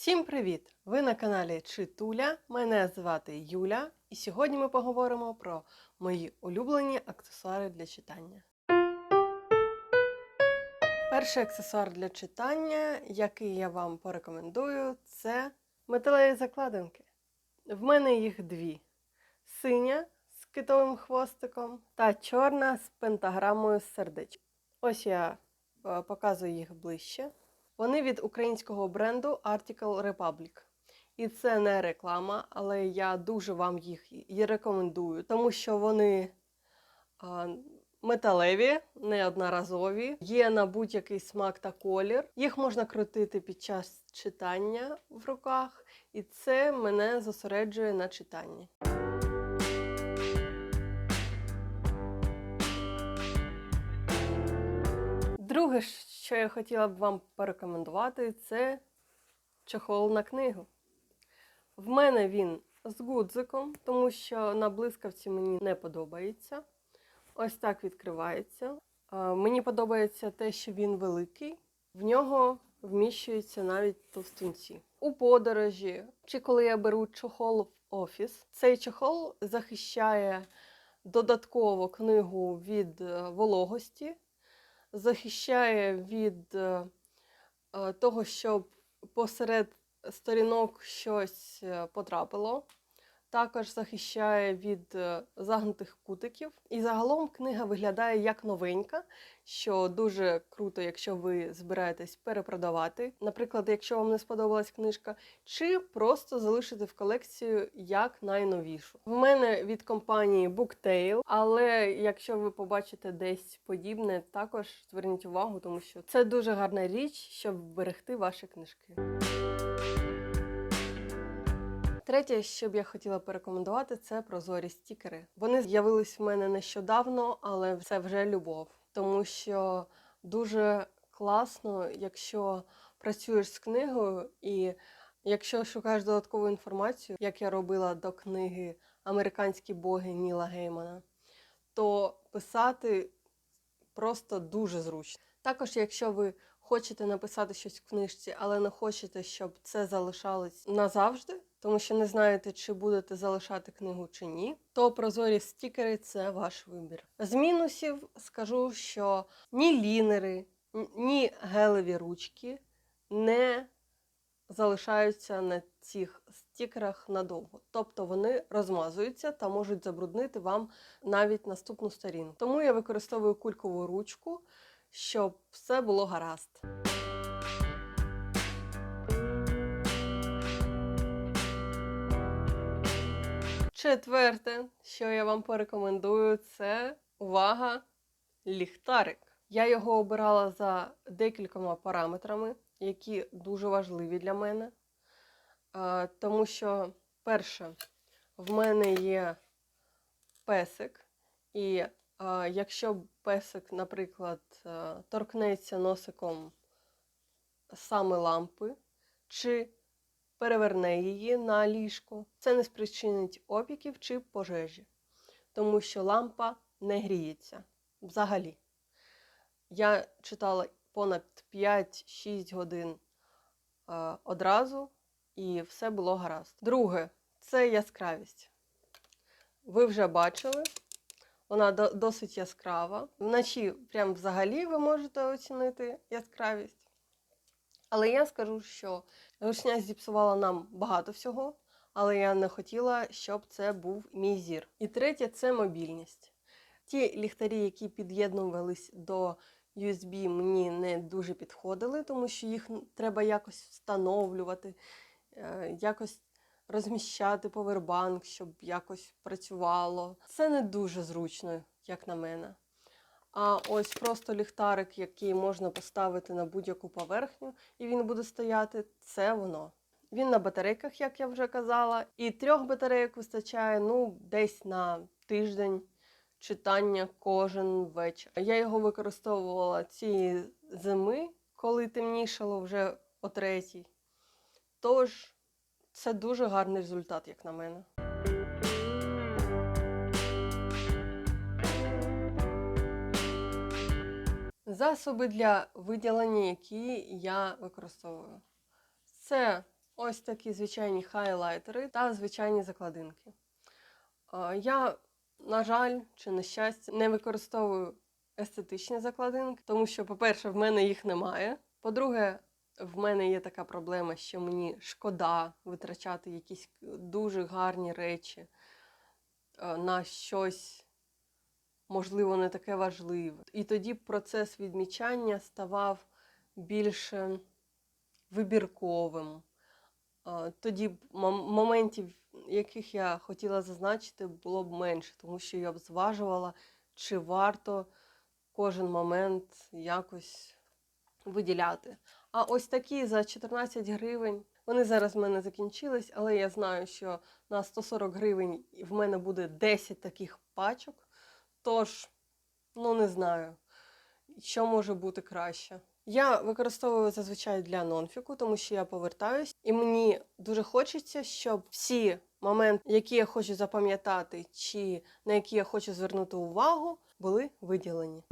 Всім привіт! Ви на каналі Читуля. Мене звати Юля, і сьогодні ми поговоримо про мої улюблені аксесуари для читання. Перший аксесуар для читання, який я вам порекомендую, це металеві закладинки. В мене їх дві: синя з китовим хвостиком та чорна з пентаграмою сердечком. Ось я е, показую їх ближче. Вони від українського бренду Article Republic. І це не реклама, але я дуже вам їх і рекомендую, тому що вони металеві, неодноразові, є на будь-який смак та колір. Їх можна крутити під час читання в руках, і це мене зосереджує на читанні. Друге, що я хотіла б вам порекомендувати, це чохол на книгу. В мене він з гудзиком, тому що на блискавці мені не подобається. Ось так відкривається. Мені подобається те, що він великий, в нього вміщуються навіть товстунці. У подорожі, чи коли я беру чохол в офіс, цей чохол захищає додатково книгу від е, вологості захищає від е, е, того, щоб посеред сторінок щось е, потрапило. Також захищає від е, загнутих кутиків. І загалом книга виглядає як новенька, що дуже круто, якщо ви збираєтесь перепродавати. Наприклад, якщо вам не сподобалась книжка, чи просто залишити в колекцію як найновішу. В мене від компанії Booktail, але якщо ви побачите десь подібне, також зверніть увагу, тому що це дуже гарна річ, щоб берегти ваші книжки. Третє, що б я хотіла порекомендувати, це прозорі стікери. Вони з'явились в мене нещодавно, але це вже любов, тому що дуже класно, якщо працюєш з книгою, і якщо шукаєш додаткову інформацію, як я робила до книги Американські боги Ніла Геймана, то писати просто дуже зручно. Також, якщо ви хочете написати щось в книжці, але не хочете, щоб це залишалось назавжди, тому що не знаєте, чи будете залишати книгу чи ні, то прозорі стікери це ваш вибір. З мінусів скажу, що ні лінери, ні гелеві ручки не залишаються на цих стікерах надовго. Тобто вони розмазуються та можуть забруднити вам навіть наступну сторінку. Тому я використовую кулькову ручку, щоб все було гаразд. Четверте, що я вам порекомендую, це увага, ліхтарик. Я його обирала за декількома параметрами, які дуже важливі для мене. Тому що, перше, в мене є песик, і якщо песик, наприклад, торкнеться носиком саме лампи, чи переверне її на ліжко, це не спричинить опіків чи пожежі, тому що лампа не гріється взагалі. Я читала понад 5-6 годин а, одразу, і все було гаразд. Друге, це яскравість. Ви вже бачили, вона досить яскрава. Вночі, прям взагалі, ви можете оцінити яскравість. Але я скажу, що рушня зіпсувала нам багато всього, але я не хотіла, щоб це був мій зір. І третє це мобільність. Ті ліхтарі, які під'єднувались до USB, мені не дуже підходили, тому що їх треба якось встановлювати, е, якось розміщати повербанк, щоб якось працювало. Це не дуже зручно, як на мене. А ось просто ліхтарик, який можна поставити на будь-яку поверхню, і він буде стояти, це воно. Він на батарейках, як я вже казала, і трьох батарейок вистачає ну, десь на тиждень читання кожен вечір. Я його використовувала цієї зими, коли темнішало вже о третій. Тож це дуже гарний результат, як на мене. Засоби для виділення, які я використовую. Це ось такі звичайні хайлайтери та звичайні закладинки. Е, Я, на жаль, чи на щастя, не використовую естетичні закладинки, тому що, по-перше, в мене їх немає. По-друге, в мене є така проблема, що мені шкода витрачати якісь дуже гарні речі е, на щось, можливо, не таке важливе. І тоді процес відмічання ставав вибірковим. Е, Тоді моментів, яких я хотіла зазначити, було б менше, тому що я б зважувала, чи варто кожен момент якось виділяти. А ось такі за 14 гривень. Вони зараз в мене закінчились, але я знаю, що на 140 гривень в мене буде 10 таких пачок. Тож, ну не знаю, що може бути краще. Я використовую зазвичай для нонфіку, тому що я повертаюсь, і мені дуже хочеться, щоб всі моменти, які я хочу запам'ятати, чи на які я хочу звернути увагу, були виділені.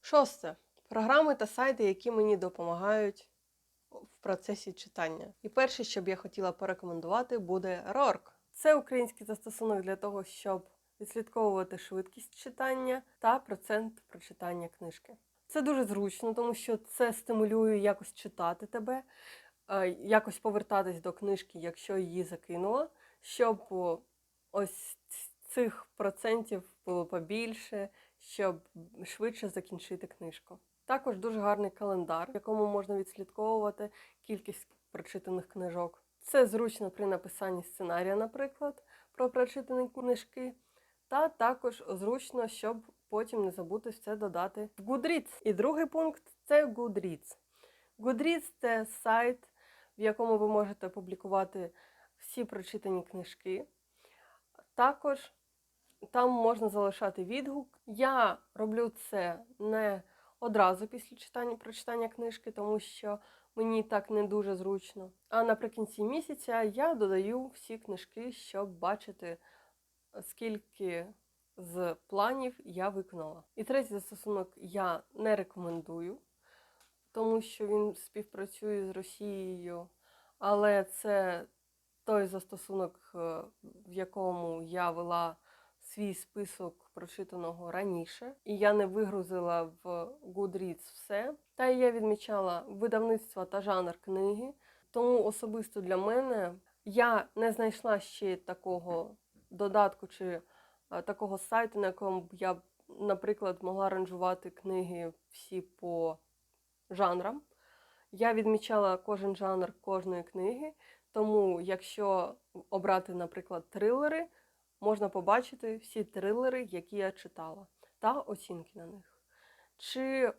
Шосте. Програми та сайти, які мені допомагають в процесі читання. І перше, що б я хотіла порекомендувати, буде RORK. Це український застосунок для того, щоб відслідковувати швидкість читання та процент прочитання книжки. Це дуже зручно, тому що це стимулює якось читати тебе, е, якось повертатись до книжки, якщо її закинула, щоб ось цих процентів було побільше, щоб швидше закінчити книжку. Також дуже гарний календар, в якому можна відслідковувати кількість прочитаних книжок. Це зручно при написанні сценарія, наприклад, про прочитані книжки. Та також зручно, щоб потім не забути все додати в Goodreads. І другий пункт це Goodreads. Goodreads – це сайт, в якому ви можете публікувати всі прочитані книжки. Також там можна залишати відгук. Я роблю це не одразу після читання прочитання книжки, тому що мені так не дуже зручно. А наприкінці місяця я додаю всі книжки, щоб бачити, скільки з планів я виконала. І третій застосунок я не рекомендую, тому що він співпрацює з Росією, але це той застосунок, е, в якому я вела свій список прочитаного раніше, і я не вигрузила в Goodreads все. Та я відмічала видавництво та жанр книги. Тому особисто для мене я не знайшла ще такого додатку чи е, такого сайту, на якому б я, наприклад, могла ранжувати книги всі по жанрам. Я відмічала кожен жанр кожної книги, тому якщо обрати, наприклад, трилери, можна побачити всі трилери, які я читала, та оцінки на них. Чи е,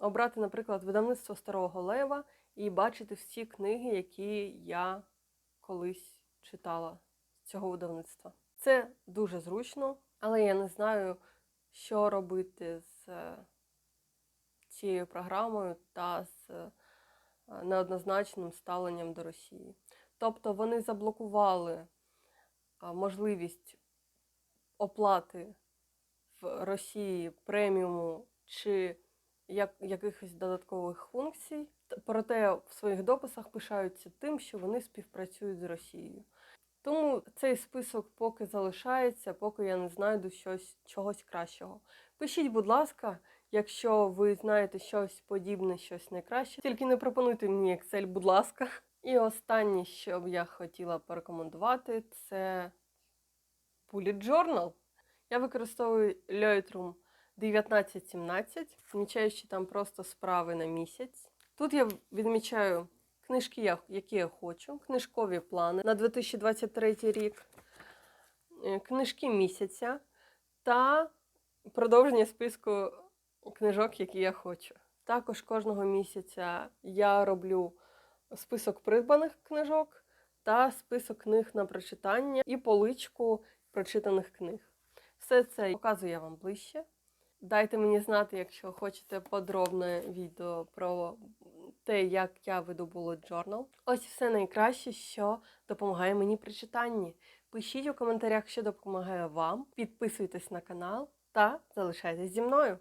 обрати, наприклад, видавництво Старого Лева і бачити всі книги, які я колись читала цього видавництва. Це дуже зручно, але я не знаю, що робити з е, цією програмою та з е, неоднозначним ставленням до Росії. Тобто вони заблокували можливість оплати в Росії преміуму чи як, якихось додаткових функцій. Проте в своїх дописах пишаються тим, що вони співпрацюють з Росією. Тому цей список поки залишається, поки я не знайду щось, чогось кращого. Пишіть, будь ласка, якщо ви знаєте щось подібне, щось найкраще. Тільки не пропонуйте мені Excel, будь ласка. І останнє, що б я хотіла порекомендувати, це Bullet Journal. Я використовую Lightroom 1917, відмічаючи там просто справи на місяць. Тут я відмічаю книжки, які я хочу, книжкові плани на 2023 рік, е, книжки місяця та продовження списку книжок, які я хочу. Також кожного місяця я роблю список придбаних книжок та список книг на прочитання і поличку прочитаних книг. Все це показую я вам ближче. Дайте мені знати, якщо хочете подробне відео про те, як я веду Bullet Journal. Ось все найкраще, що допомагає мені при читанні. Пишіть у коментарях, що допомагає вам, підписуйтесь на канал та залишайтесь зі мною.